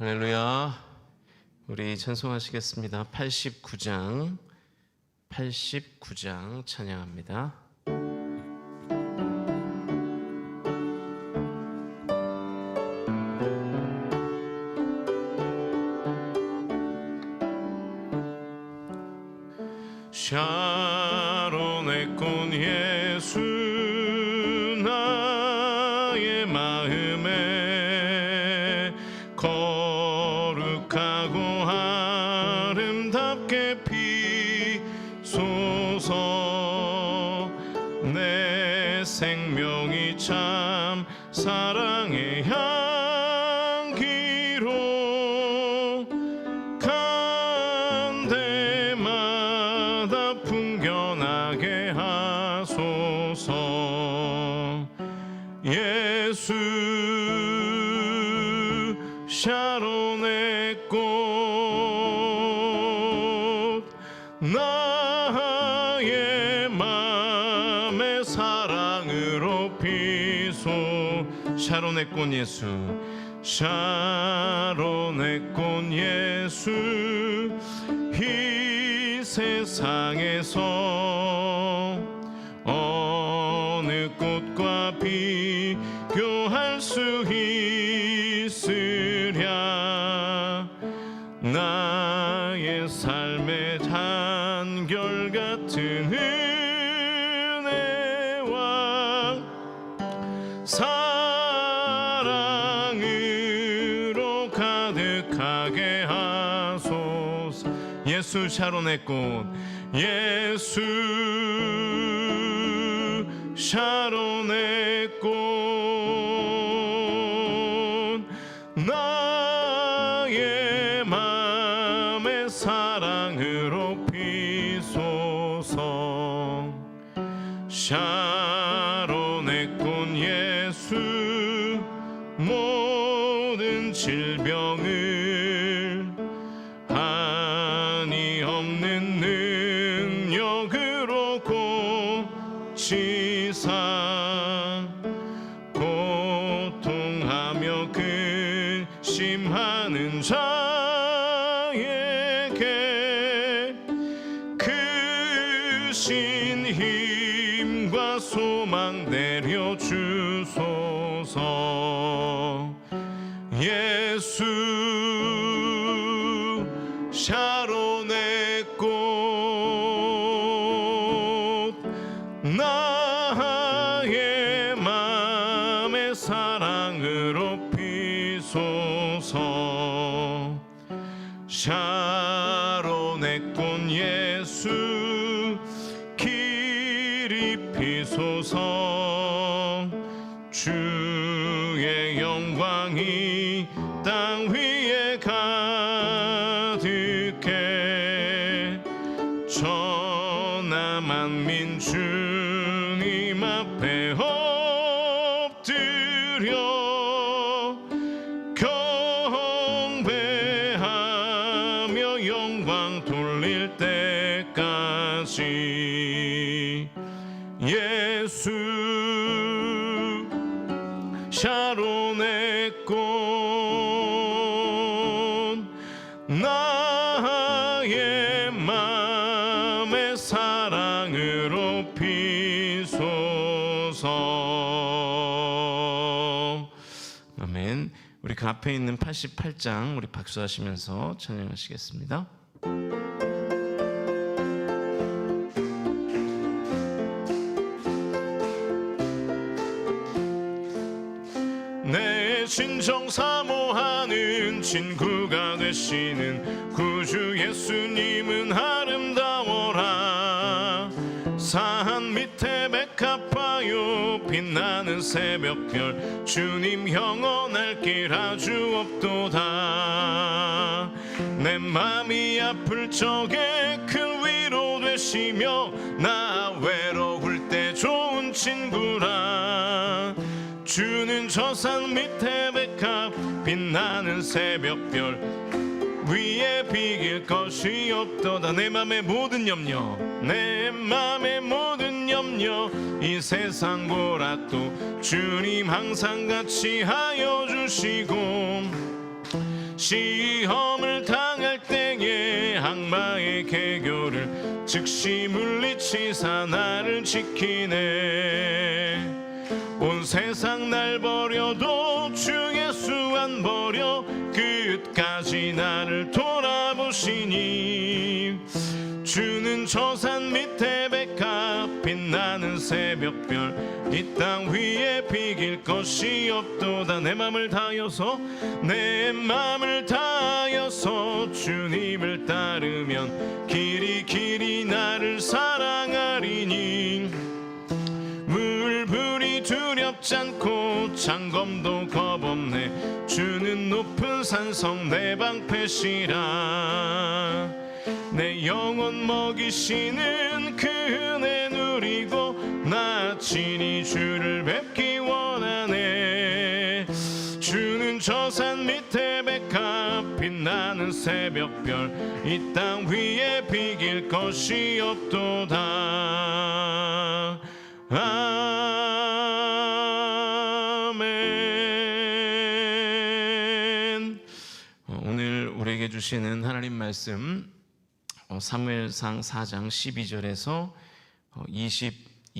할렐루야. 우리 찬송하시겠습니다. 89장 89장 찬양합니다. 샤론의 꽃 예수 나의 마음에 예수 샤론의 꽃 나의 맘의 사랑으로 피소. 샤론의 꽃 예수 샤론의 꽃 예수 이 세상에서 예수 샤론의 꽃. 예수 샤론의 꽃 예수 샤론의 꽃 나의 맘의 사랑으로 피소서. 샤론의 꽃 예수 길이 피소서. 주의 영광이 땅 위에 가득해. 천하 만 민 주님 앞에 엎드려 경배하며 영광 돌릴 때까지. 예 앞에 있는 88장 우리 박수하시면서 찬양하시겠습니다. 내 진정 사모하는 친구가 되시는 구주 예수님은 아름 빛나는 새벽별 주님 영원할 길 아주 없도다. 내 맘이 아플 적에 큰 위로 되시며 나 외로울 때 좋은 친구라. 주는 저산 밑에 백합 빛나는 새벽별 위에 비길 것이 없도다. 내 맘의 모든 염려 내 맘의 모든 염려 이 세상 보라도 주님 항상 같이 하여 주시고 시험을 당할 때에 악마의 개교를 즉시 물리치사 나를 지키네. 온 세상 날 버려도 주 예수 안 버려 끝까지 나를 돌아보시니 주는 저산 밑에 백합 빛나는 새벽별 이 땅 위에 비길 것이 없도다. 내 맘을 다하여서 내 맘을 다하여서 주님을 따르면 길이 길이 나를 사랑하리니. 물불이 두렵지 않고 장검도 겁없네. 주는 높은 산성 내 방패시라. 내 영혼 먹이시는 그 은혜 누리고 나 친히 주를 뵙기 원하네. 주는 저 산 밑에 백합 빛나는 새벽별 이 땅 위에 비길 것이 없도다. 우리에게 주시는 하나님 말씀 어, 사무엘상 4장 12절에서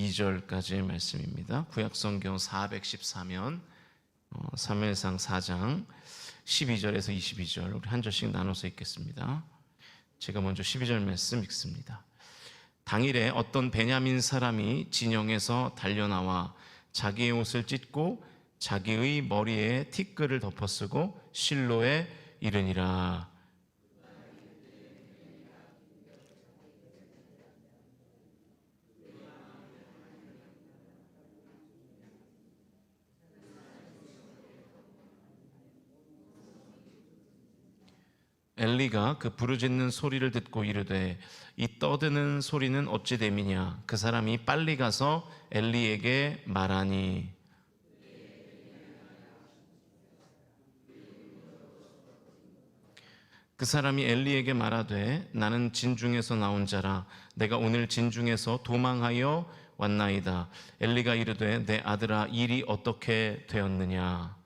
22절까지의 말씀입니다. 구약성경 414면 어, 사무엘상 4장 12절에서 22절 우리 한 절씩 나눠서 읽겠습니다. 제가 먼저 12절 말씀 읽습니다. 당일에 어떤 베냐민 사람이 진영에서 달려나와 자기의 옷을 찢고 자기의 머리에 티끌을 덮어쓰고 실로에 이르니라. 엘리가 그 부르짖는 소리를 듣고 이르되 이 떠드는 소리는 어찌 됨이냐? 그 사람이 빨리 가서 엘리에게 말하니. 그 사람이 엘리에게 말하되 나는 진중에서 나온 자라. 내가 오늘 진중에서 도망하여 왔나이다. 엘리가 이르되 내 아들아 일이 어떻게 되었느냐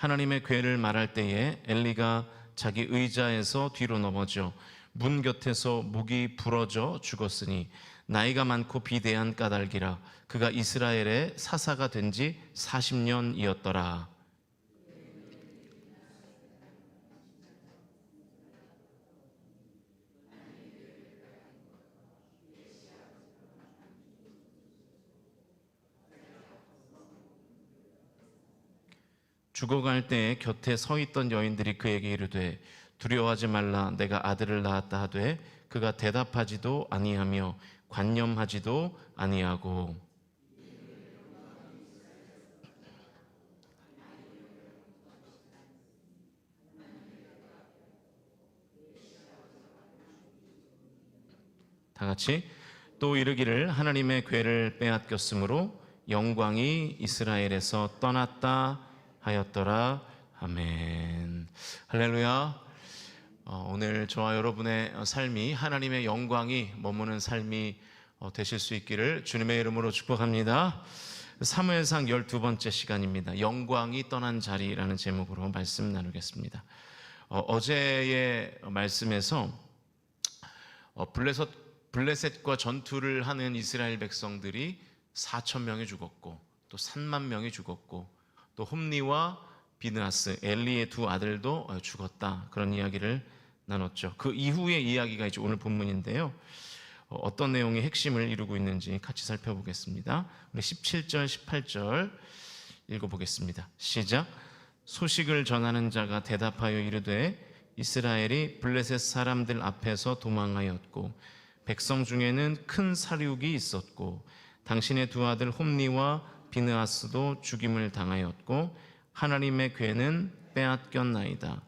하나님의 괴를 말할 때에 엘리가 자기 의자에서 뒤로 넘어져 문 곁에서 목이 부러져 죽었으니 나이가 많고 비대한 까닭이라 그가 이스라엘의 사사가 된 지 40년이었더라. 죽어갈 때에 곁에 서 있던 여인들이 그에게 이르되 두려워하지 말라. 내가 아들을 낳았다 하되 그가 대답하지도 아니하며 관념하지도 아니하고. 다 같이 또 이르기를 하나님의 괴를 빼앗겼으므로 영광이 이스라엘에서 떠났다 하였더라. 아멘. 할렐루야. 어, 오늘 저와 여러분의 삶이 하나님의 영광이 머무는 삶이 어, 되실 수 있기를 주님의 이름으로 축복합니다. 사무엘상 12번째 시간입니다. 영광이 떠난 자리라는 제목으로 말씀 나누겠습니다. 어, 제의 말씀에서 어, 블레셋, 블레셋과 전투를 하는 이스라엘 백성들이 4천 명이 죽었고 또 3만 명이 죽었고 또 홈리와 비느하스 엘리의 두 아들도 죽었다 그런 이야기를 나눴죠. 그 이후의 이야기가 이제 오늘 본문인데요. 어, 어떤 내용의 핵심을 이루고 있는지 같이 살펴보겠습니다. 우리 17절, 18절 읽어보겠습니다. 시작. 소식을 전하는 자가 대답하여 이르되 이스라엘이 블레셋 사람들 앞에서 도망하였고 백성 중에는 큰 사륙이 있었고 당신의 두 아들 홈리와 비느하스도 죽임을 당하였고 하나님의 괴는 빼앗겼나이다.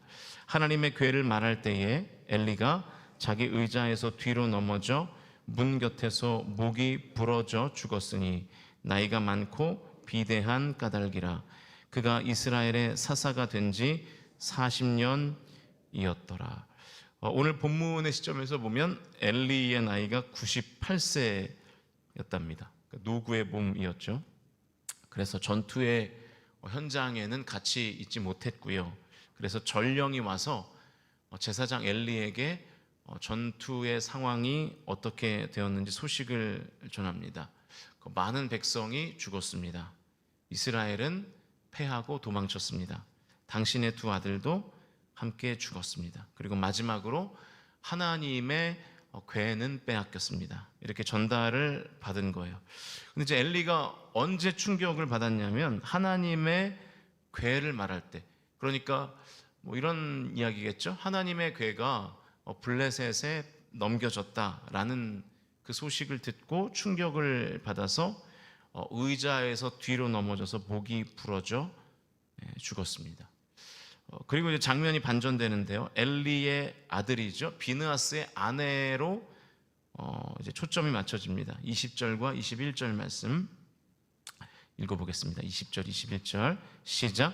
하나님의 괴를 말할 때에 엘리가 자기 의자에서 뒤로 넘어져 문 곁에서 목이 부러져 죽었으니 나이가 많고 비대한 까닭이라 그가 이스라엘의 사사가 된 지 40년이었더라. 어, 오늘 본문의 시점에서 보면 엘리의 나이가 98세였답니다. 노구의 몸이었죠. 그래서 전투의 현장에는 같이 있지 못했고요. 그래서 전령이 와서 어, 제사장 엘리에게 어, 전투의 상황이 어떻게 되었는지 소식을 전합니다. 그 많은 백성이 죽었습니다. 이스라엘은 패하고 도망쳤습니다. 당신의 두 아들도 함께 죽었습니다. 그리고 마지막으로 하나님의 어, 괴는 빼앗겼습니다. 이렇게 전달을 받은 거예요. 근데 이제 엘리가 언제 충격을 받았냐면 하나님의 괴를 말할 때, 그러니까 뭐 이런 이야기겠죠. 하나님의 괴가 어, 블레셋에 넘겨졌다라는 그 소식을 듣고 충격을 받아서 어, 의자에서 뒤로 넘어져서 목이 부러져 예, 죽었습니다. 어, 그리고 이제 장면이 반전되는데요. 엘리의 아들이죠. 비느하스의 아내로 어, 이제 초점이 맞춰집니다. 20절과 21절 말씀 읽어보겠습니다. 20절, 21절 시작.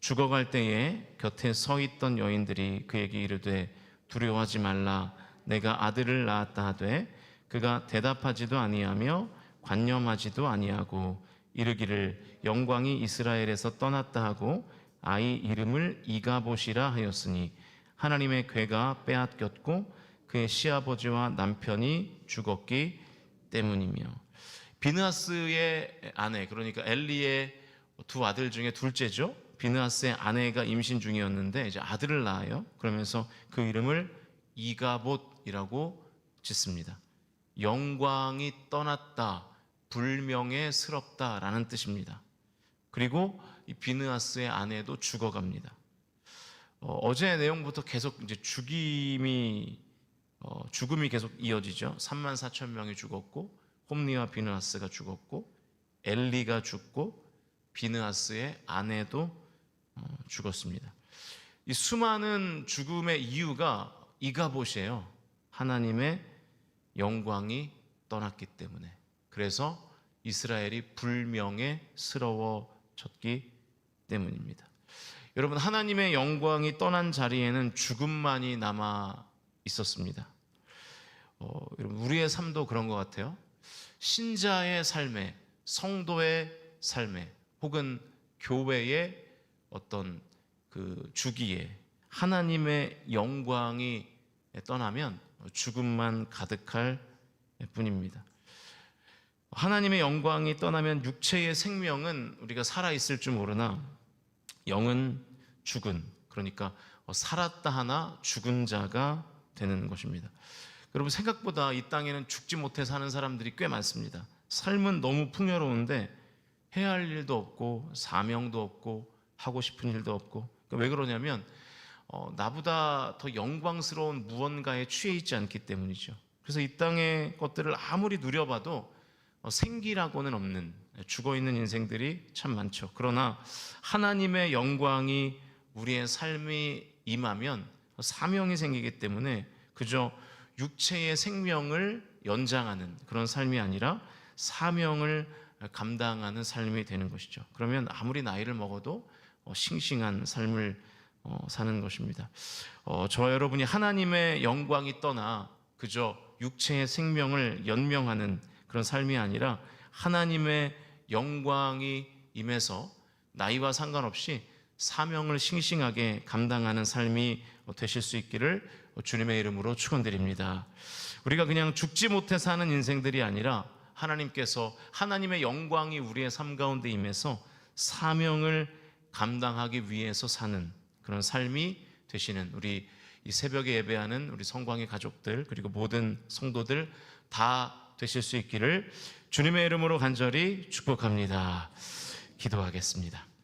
죽어갈 때에 곁에 서 있던 여인들이 그에게 이르되 두려워하지 말라. 내가 아들을 낳았다 하되 그가 대답하지도 아니하며 관념하지도 아니하고 이르기를 영광이 이스라엘에서 떠났다 하고 아이 이름을 이가봇이라 하였으니 하나님의 괴가 빼앗겼고 그의 시아버지와 남편이 죽었기 때문이며 비느하스의 아내 그러니까 엘리의 두 아들 중에 둘째죠. 비느하스의 아내가 임신 중이었는데 이제 아들을 낳아요. 그러면서 그 이름을 이가봇이라고 짓습니다. 영광이 떠났다, 불명예스럽다라는 뜻입니다. 그리고 이 비느하스의 아내도 죽어갑니다. 어, 제 내용부터 계속 이제 죽임이 어, 죽음이 계속 이어지죠. 3만 4천 명이 죽었고 홈리와 비느하스가 죽었고 엘리가 죽고 비느하스의 아내도 어, 죽었습니다. 이 수많은 죽음의 이유가 이가봇이에요. 하나님의 영광이 떠났기 때문에. 그래서 이스라엘이 불명예스러워졌기 때문입니다. 여러분 하나님의 영광이 떠난 자리에는 죽음만이 남아 있었습니다. 어, 여러분 우리의 삶도 그런 것 같아요. 신자의 삶에 성도의 삶에 혹은 교회의 어떤 그 주기에 하나님의 영광이 떠나면 죽음만 가득할 뿐입니다. 하나님의 영광이 떠나면 육체의 생명은 우리가 살아 있을 줄 모르나 영은 죽은 그러니까 살았다 하나 죽은 자가 되는 것입니다. 여러분 생각보다 이 땅에는 죽지 못해 사는 사람들이 꽤 많습니다. 삶은 너무 풍요로운데 해야 할 일도 없고 사명도 없고 하고 싶은 일도 없고 그러니까 왜 그러냐면 어, 나보다 더 영광스러운 무언가에 취해 있지 않기 때문이죠. 그래서 이 땅의 것들을 아무리 누려봐도 어, 생기라고는 없는 죽어 있는 인생들이 참 많죠. 그러나 하나님의 영광이 우리의 삶이 임하면 사명이 생기기 때문에 그저 육체의 생명을 연장하는 그런 삶이 아니라 사명을 감당하는 삶이 되는 것이죠. 그러면 아무리 나이를 먹어도 어, 싱싱한 삶을 어, 사는 것입니다. 저 여러분이 하나님의 영광이 떠나 그저 육체의 생명을 연명하는 그런 삶이 아니라 하나님의 영광이 임해서 나이와 상관없이 사명을 싱싱하게 감당하는 삶이 되실 수 있기를 주님의 이름으로 축원드립니다. 우리가 그냥 죽지 못해 사는 인생들이 아니라 하나님께서 하나님의 영광이 우리의 삶 가운데 임해서 사명을 감당하기 위해서 사는 그런 삶이 되시는 우리 이 새벽에 예배하는 우리 성광의 가족들 그리고 모든 성도들 다 되실 수 있기를 주님의 이름으로 간절히 축복합니다. 기도하겠습니다.